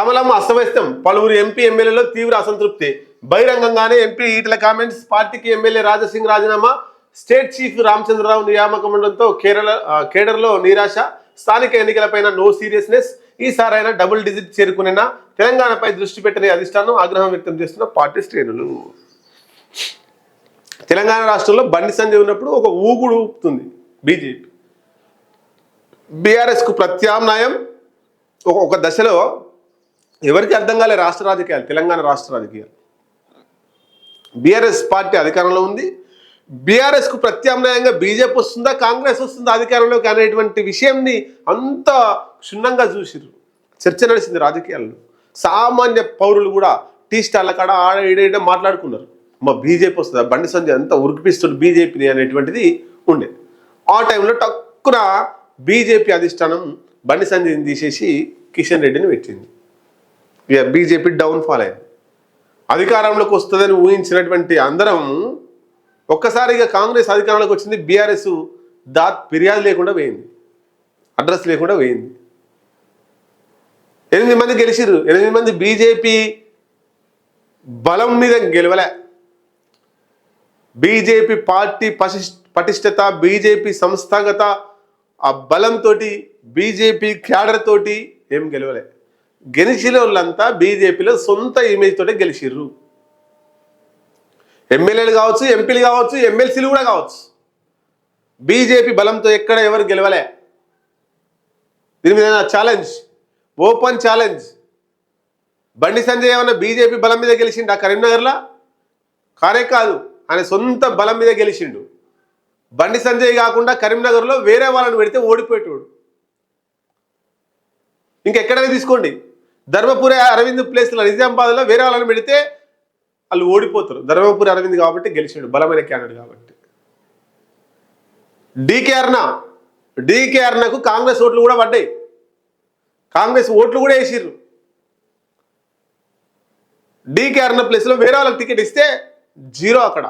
కమలం అస్తవ్యస్తం. పలువురు ఎంపీ ఎమ్మెల్యేలో తీవ్ర అసంతృప్తి. బహిరంగంగానే ఎంపీ ఈటల కామెంట్స్ పార్టీకి ఎమ్మెల్యే రాజసింగ్ రాజీనామా. స్టేట్ చీఫ్ రామచంద్రరావు నియామకం ఉండడంతో కేరళ కేడర్లో నిరాశ. స్థానిక ఎన్నికలపైన నో సీరియస్నెస్. ఈసారైనా డబుల్ డిజిట్ చేరుకునేనా? తెలంగాణపై దృష్టి పెట్టని అధిష్టానం ఆగ్రహం వ్యక్తం చేస్తున్న పార్టీ శ్రేణులు. తెలంగాణ రాష్ట్రంలో బండి సంజయ్ ఉన్నప్పుడు ఒక ఊగుడు ఊపుతుంది బీజేపీ. బీఆర్ఎస్కు ప్రత్యామ్నాయం ఒక ఒక దశలో ఎవరికి అర్థం కాలే రాష్ట్ర రాజకీయాలు తెలంగాణ రాష్ట్ర రాజకీయాలు? బీఆర్ఎస్ పార్టీ అధికారంలో ఉంది. బీఆర్ఎస్కు ప్రత్యామ్నాయంగా బీజేపీ వస్తుందా కాంగ్రెస్ వస్తుందా అధికారంలోకి అనేటువంటి విషయంని అంత క్షుణ్ణంగా చూసిరు చర్చ నడిచింది రాజకీయాల్లో. సామాన్య పౌరులు కూడా టీ స్టార్ల కాడ ఆడ ఈడ ఈడ మాట్లాడుకున్నారు. మా బీజేపీ వస్తుందా? బండి సంజయ్ అంతా ఉరికిపిస్తుంది బీజేపీని అనేటువంటిది ఉండేది ఆ టైంలో టక్కున బీజేపీ అధిష్టానం బండి సంజయ్ని తీసేసి కిషన్ రెడ్డిని పెట్టింది. బీజేపీ డౌన్ ఫాల్ అయింది. అధికారంలోకి వస్తుందని ఊహించినటువంటి అందరం ఒక్కసారిగా కాంగ్రెస్ అధికారంలోకి వచ్చింది బీఆర్ఎస్ దాత్ ఫిర్యాదు లేకుండా పోయింది అడ్రస్ లేకుండా పోయింది. ఎనిమిది మంది గెలిచిర్రు ఎనిమిది మంది బీజేపీ బలం మీద గెలవలే. బీజేపీ పార్టీ పటిష్టత బీజేపీ సంస్థాగత ఆ బలంతో బీజేపీ క్యాడర్ తోటి ఏం గెలవలే. గెలిచిన వాళ్ళంతా బీజేపీలో సొంత ఇమేజ్ తోటే గెలిచిర్రు. ఎమ్మెల్యేలు కావచ్చు ఎంపీలు కావచ్చు ఎమ్మెల్సీలు కూడా కావచ్చు. బీజేపీ బలంతో ఎక్కడ ఎవరు గెలవలే. దీని మీద challenge open challenge Bandi Sanjay ఏమన్నా బీజేపీ బలం మీద గెలిచిండు ఆ కరీంనగర్లో? కానే కాదు ఆయన సొంత బలం మీద గెలిచిండు. బండి సంజయ్ కాకుండా కరీంనగర్లో వేరే వాళ్ళని పెడితే ఓడిపోయేటోడు. ఇంకెక్కడైనా తీసుకోండి. ధర్మపురి అరవింద్ ప్లేస్లో నిజామాబాద్లో వేరే వాళ్ళని పెడితే వాళ్ళు ఓడిపోతారు. ధర్మపురి అరవింద్ కాబట్టి గెలిచిండు బలమైన క్యాండిడేట్ కాబట్టి. డీకే అర్ణ డీకే అర్ణకు కాంగ్రెస్ ఓట్లు కూడా పడ్డాయి. కాంగ్రెస్ ఓట్లు కూడా వేసిర్రు. డీకే అర్ణ ప్లేస్లో వేరే వాళ్ళకి టికెట్ ఇస్తే జీరో అక్కడ.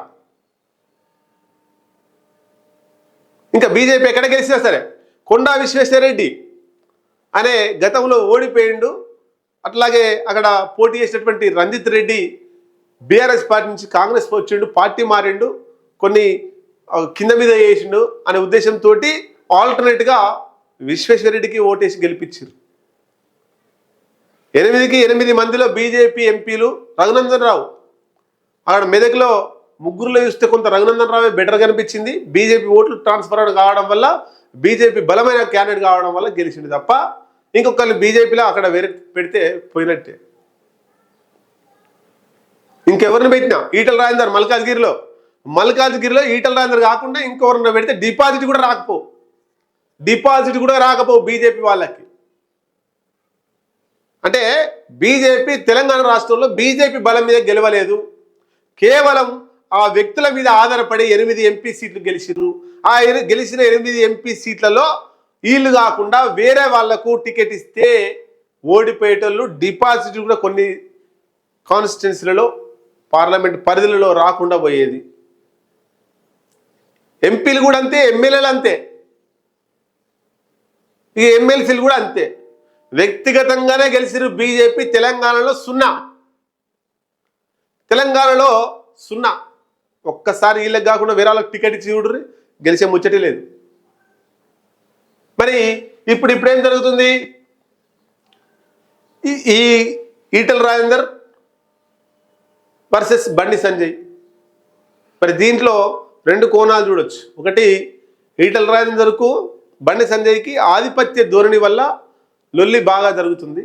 ఇంకా బీజేపీ ఎక్కడ గెలిచినా సరే కొండా విశ్వేశ్వరరెడ్డి అనే గతంలో ఓడిపోయిండు. అట్లాగే అక్కడ పోటీ చేసినటువంటి రంజిత్ రెడ్డి బీఆర్ఎస్ పార్టీ నుంచి కాంగ్రెస్ వచ్చిండు పార్టీ మారిండు కొన్ని కింద మీద చేసిండు అనే ఉద్దేశంతో ఆల్టర్నేట్గా విశ్వేశ్వరరెడ్డికి ఓటేసి గెలిపించారు ఎనిమిదికి ఎనిమిది మందిలో బీజేపీ ఎంపీలు రఘునందన్ రావు. అక్కడ మెదక్లో ముగ్గురులో చూస్తే కొంత రఘునందన్ రావే బెటర్ కనిపించింది. బీజేపీ ఓట్లు ట్రాన్స్ఫర్ కావడం వల్ల బీజేపీ బలమైన క్యాండిడేట్ కావడం వల్ల గెలిచింది తప్ప ఇంకొకళ్ళు బీజేపీలో అక్కడ వేరే పెడితే పోయినట్టే. ఇంకెవరిని పెట్టినా? ఈటల రాజేందర్ మల్కాజ్గిరిలో. మల్కాజ్గిరిలో ఈటల రాజేందర్ కాకుండా ఇంకెవరిని పెడితే డిపాజిట్ కూడా రాకపో. డిపాజిట్ కూడా రాకపో బీజేపీ వాళ్ళకి. అంటే బీజేపీ తెలంగాణ రాష్ట్రంలో బీజేపీ బలం మీద గెలవలేదు. కేవలం ఆ వ్యక్తుల మీద ఆధారపడి ఎనిమిది ఎంపీ సీట్లు గెలిచిరు ఆ గెలిచిన ఎనిమిది ఎంపీ సీట్లలో వీళ్ళు కాకుండా వేరే వాళ్ళకు టికెట్ ఇస్తే ఓడిపోయేటోళ్ళు డిపాజిట్ కూడా కొన్ని కాన్స్టిట్యున్సీలలో పార్లమెంట్ పరిధులలో రాకుండా పోయేది. ఎంపీలు కూడా అంతే ఎమ్మెల్యేలు అంతే. ఇక ఎమ్మెల్సీలు కూడా అంతే. వ్యక్తిగతంగానే గెలిచిరు బీజేపీ తెలంగాణలో సున్నా. తెలంగాణలో సున్నా. ఒక్కసారి వీళ్ళకి కాకుండా వేరే వాళ్ళకి టికెట్ ఇచ్చి చూడరు గెలిచే ముచ్చటి లేదు. మరి ఇప్పుడు ఇప్పుడు ఏం జరుగుతుంది? ఈ- ఈటల రాజేందర్ వర్సెస్ బండి సంజయ్. మరి దీంట్లో రెండు కోణాలు చూడొచ్చు. ఒకటి ఈటల రాజేందర్కు బండి సంజయ్కి ఆధిపత్య ధోరణి వల్ల లొల్లి బాగా జరుగుతుంది.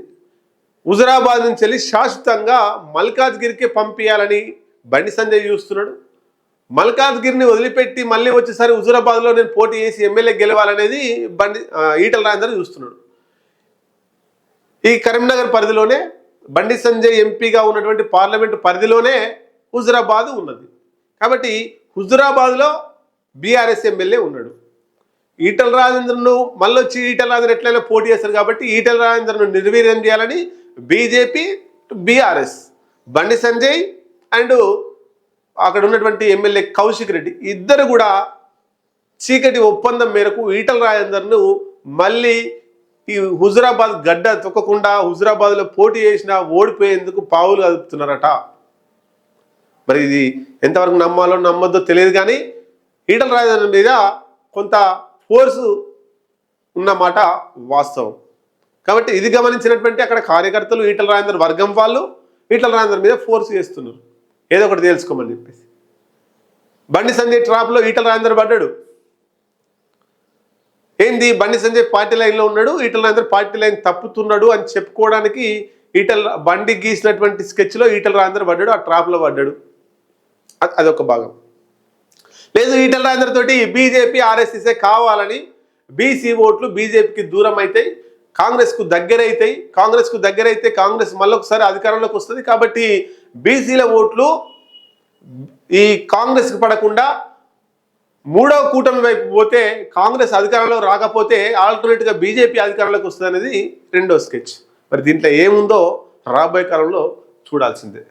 హుజరాబాద్ నుంచి వెళ్ళి శాశ్వతంగా మల్కాజ్గిరికి పంపించాలని బండి సంజయ్ చూస్తున్నాడు. మల్కాజ్గిరిని వదిలిపెట్టి మళ్ళీ వచ్చేసరి హుజూరాబాద్లో నేను పోటీ చేసి ఎమ్మెల్యే గెలవాలనేది బండి ఈటల రాజేందర్ చూస్తున్నాడు. ఈ కరీంనగర్ పరిధిలోనే బండి సంజయ్ ఎంపీగా ఉన్నటువంటి పార్లమెంటు పరిధిలోనే హుజురాబాద్ ఉన్నది. కాబట్టి హుజురాబాద్లో బీఆర్ఎస్ ఎమ్మెల్యే ఉన్నాడు. ఈటల రాజేంద్రను మళ్ళీ వచ్చి ఈటల రాజేంద్ర ఎట్లయినా పోటీ చేస్తారు కాబట్టి ఈటల రాజేంద్రను నిర్వీర్యం చేయాలని BJP BRS. Bandi Sanjay and అక్కడ ఉన్నటువంటి ఎమ్మెల్యే కౌశిక్ రెడ్డి ఇద్దరు కూడా చీకటి ఒప్పందం మేరకు ఈటల రాజేందర్ను మళ్ళీ ఈ హుజురాబాద్ గడ్డ తొక్కకుండా హుజురాబాద్లో పోటీ చేసిన ఓడిపోయేందుకు పావులు కదుపుతున్నారట మరి ఇది ఎంతవరకు నమ్మాలో నమ్మొద్దో తెలియదు కానీ ఈటల రాజేంద్ర మీద కొంత ఫోర్సు ఉన్నమాట వాస్తవం. కాబట్టి ఇది గమనించినటువంటి అక్కడ కార్యకర్తలు ఈటల రాజేందర్ వర్గం వాళ్ళు ఈటల రాజేందర్ మీద ఫోర్స్ చేస్తున్నారు. ఏదో ఒకటి తెలుసుకోమని చెప్పేసి. బండి సంజయ్ ట్రాప్లో ఈటల రాజేంద్ర పడ్డాడు. ఏంది? బండి సంజయ్ పార్టీ లైన్లో ఉన్నాడు ఈటల రాజేంద్ర పార్టీ లైన్ తప్పుతున్నాడు అని చెప్పుకోవడానికి ఈటల బండి గీసినటువంటి స్కెచ్లో ఈటల రాజేంద్ర పడ్డాడు ఆ ట్రాప్లో పడ్డాడు. అదొక భాగం. లేదు ఈటల రాజేంద్ర తోటి బీజేపీ ఆర్ఎస్ఎస్ఏ కావాలని బీసీ ఓట్లు బీజేపీకి దూరం అవుతాయి కాంగ్రెస్కు దగ్గర కాంగ్రెస్కు దగ్గర అయితే కాంగ్రెస్ మళ్ళొకసారి అధికారంలోకి వస్తుంది కాబట్టి బీసీల ఓట్లు ఈ కాంగ్రెస్కి పడకుండా మూడవ కూటమి వైపు పోతే కాంగ్రెస్ అధికారంలో రాకపోతే ఆల్టర్నేట్గా బీజేపీ అధికారంలోకి వస్తుంది అనేది రెండో స్కెచ్. మరి దీంట్లో ఏముందో రాబోయే కాలంలో చూడాల్సిందే.